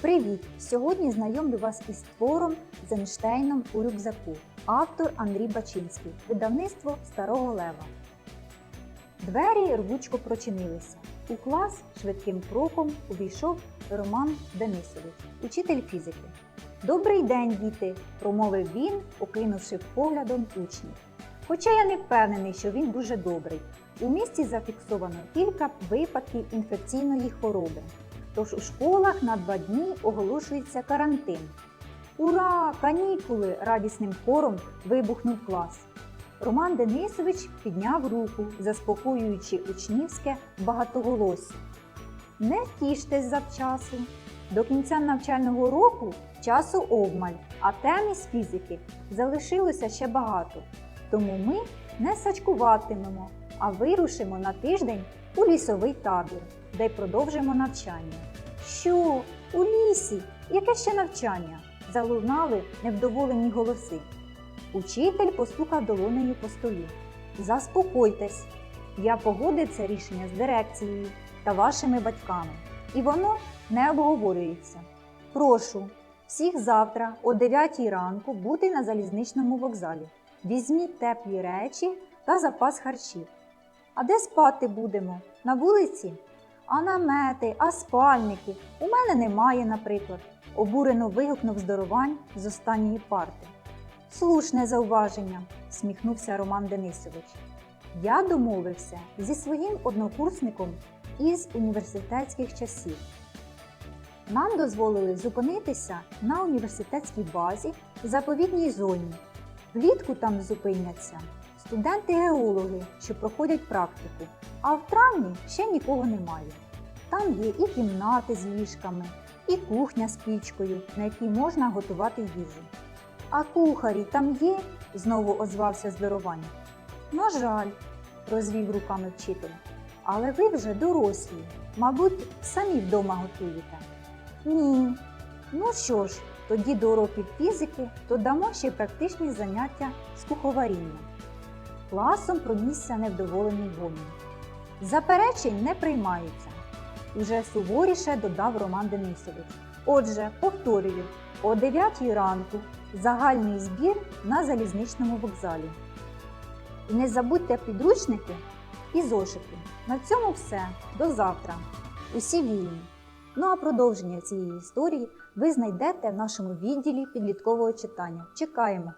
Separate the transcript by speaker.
Speaker 1: Привіт! Сьогодні знайомлю вас із твором з Ейнштейном у рюкзаку. Автор Андрій Бачинський. Видавництво Старого Лева. Двері рвучко прочинилися. У клас швидким кроком увійшов Роман Денисович, учитель фізики. Добрий день, діти! промовив він, окинувши поглядом учнів. Хоча я не впевнений, що він дуже добрий. У місті зафіксовано кілька випадків інфекційної хвороби. Тож у школах на два дні оголошується карантин. Ура! Канікули! радісним хором вибухнув клас. Роман Денисович підняв руку, заспокоюючи учнівське багатоголосся. Не тіштесь завчасу. До кінця навчального року часу обмаль, а тем із фізики залишилося ще багато. Тому ми не сачкуватимемо, а вирушимо на тиждень у лісовий табір, де й продовжимо навчання. Що? У лісі? Яке ще навчання? залунали невдоволені голоси. Учитель постукав долонею по столі. Заспокойтесь, я погодив це рішення з дирекцією та вашими батьками, і воно не обговорюється. Прошу всіх завтра о 9 ранку бути на залізничному вокзалі. Візьміть теплі речі та запас харчів. А де спати будемо? На вулиці? А намети, а спальники у мене немає, наприклад, обурено вигукнув здоровань з останньої парти. Слушне зауваження, сміхнувся Роман Денисович. Я домовився зі своїм однокурсником із університетських часів. Нам дозволили зупинитися на університетській базі в заповідній зоні. Влітку там зупиняться студенти-геологи, що проходять практику, а в травні ще нікого немає. Там є і кімнати з ліжками, і кухня з пічкою, на якій можна готувати їжу. А кухарі там є? знову озвався здоровань. На жаль, розвів руками вчитель. Але ви вже дорослі, мабуть, самі вдома готуєте. Ні. Ну що ж, тоді до уроків фізики додамо ще практичні заняття з куховаріння. Класом пронісся невдоволений гомін. Заперечень не приймаються. Уже суворіше додав Роман Денисович. Отже, повторюю, о 9 ранку загальний збір на залізничному вокзалі. І не забудьте підручники і зошити. На цьому все. До завтра. Усі вільні. Ну а продовження цієї історії ви знайдете в нашому відділі підліткового читання. Чекаємо!